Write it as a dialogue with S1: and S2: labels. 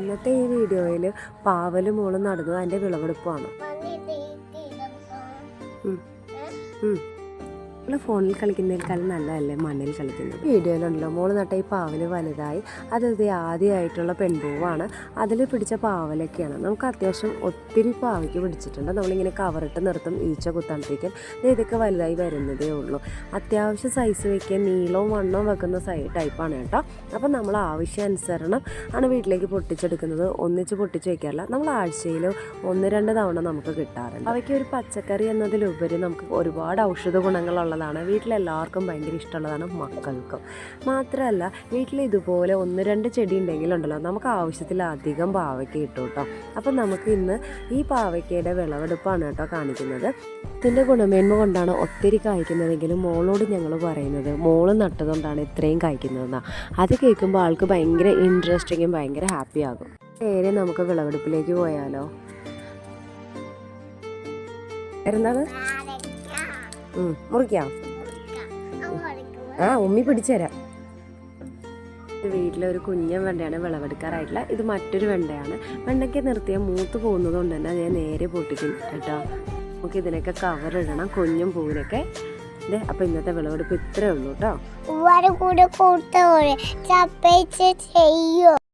S1: ഇന്നത്തെ ഈ വീഡിയോയിൽ പാവൽ മോൾ നടന്നു അതിന്റെ വിളവെടുപ്പാണ്. ഉം. ഫോണിൽ കളിക്കുന്നതിനേക്കാളും നല്ലതല്ലേ മണ്ണിൽ കളിക്കുന്നത്? വീഡിയോയിലുണ്ടല്ലോ. മോൾ നട്ട ഈ പാവൽ വലുതായി. അത് ഇത് ആദ്യമായിട്ടുള്ള പെൺപൂവാണ്. അതിൽ പിടിച്ച പാവലൊക്കെയാണ്. നമുക്ക് അത്യാവശ്യം ഒത്തിരി പാവയ്ക്ക് പിടിച്ചിട്ടുണ്ട്. നമ്മളിങ്ങനെ കവറിട്ട് നിർത്തും ഈച്ച കുത്താണ്ടിരിക്കാൻ ഇതൊക്കെ വലുതായി വരുന്നതേ ഉള്ളൂ. അത്യാവശ്യം സൈസ് വയ്ക്കാൻ നീളവും വണ്ണവും വെക്കുന്ന സൈ ടൈപ്പാണ് കേട്ടോ. അപ്പം നമ്മൾ ആവശ്യാനുസരണം ആണ് വീട്ടിലേക്ക് പൊട്ടിച്ചെടുക്കുന്നത്. ഒന്നിച്ച് പൊട്ടിച്ച് വയ്ക്കാറില്ല നമ്മൾ ആഴ്ചയിൽ ഒന്ന് രണ്ട് തവണ നമുക്ക് കിട്ടാറുണ്ട്. അവയ്ക്ക് ഒരു പച്ചക്കറി എന്നതിലുപരി നമുക്ക് ഒരുപാട് ഔഷധ ഗുണങ്ങളുള്ളതാണ് വീട്ടിലെല്ലാവർക്കും ഭയങ്കര ഇഷ്ടമുള്ളതാണ് മക്കൾക്കും. മാത്രമല്ല വീട്ടിൽ ഇതുപോലെ ഒന്ന് രണ്ട് ചെടി ഉണ്ടെങ്കിലുണ്ടല്ലോ നമുക്ക് ആവശ്യത്തിലധികം പാവയ്ക്ക കിട്ടും കേട്ടോ. അപ്പം നമുക്ക് ഇന്ന് ഈ പാവയ്ക്കയുടെ വിളവെടുപ്പാണ് കേട്ടോ കാണിക്കുന്നത്. ഇതിന്റെ ഗുണമേന്മ കൊണ്ടാണ് ഒത്തിരി കായ്ക്കുന്നതെങ്കിലും മോളോട് ഞങ്ങൾ പറയുന്നത് മോൾ നട്ടതുകൊണ്ടാണ് ഇത്രയും കായ്ക്കുന്നതെന്നാണ് അത് കേൾക്കുമ്പോൾ ആൾക്ക് ഭയങ്കര ഇൻട്രസ്റ്റിങ്ങും ഭയങ്കര ഹാപ്പി ആകും. നേരെ നമുക്ക് വിളവെടുപ്പിലേക്ക് പോയാലോ. എന്താണ് മുറിക്കാം. ആ ഉമ്മി പിടിച്ചുതരാം. വീട്ടിലെ ഒരു കുഞ്ഞൻ വെണ്ടയാണ് വിളവെടുക്കാറായിട്ടില്ല ഇത് മറ്റൊരു വെണ്ടയാണ്. വെണ്ടയ്ക്ക് നിർത്തിയ മൂത്ത് പോകുന്നത് കൊണ്ട് തന്നെ ഞാൻ നേരെ പൊട്ടിക്കും കേട്ടോ. നമുക്ക് ഇതിനൊക്കെ കവർ ഇടണം കുഞ്ഞും പൂവിനൊക്കെ. അതെ അപ്പൊ ഇന്നത്തെ വിളവെടുപ്പ് ഇത്രേ ഉള്ളൂ കേട്ടോ.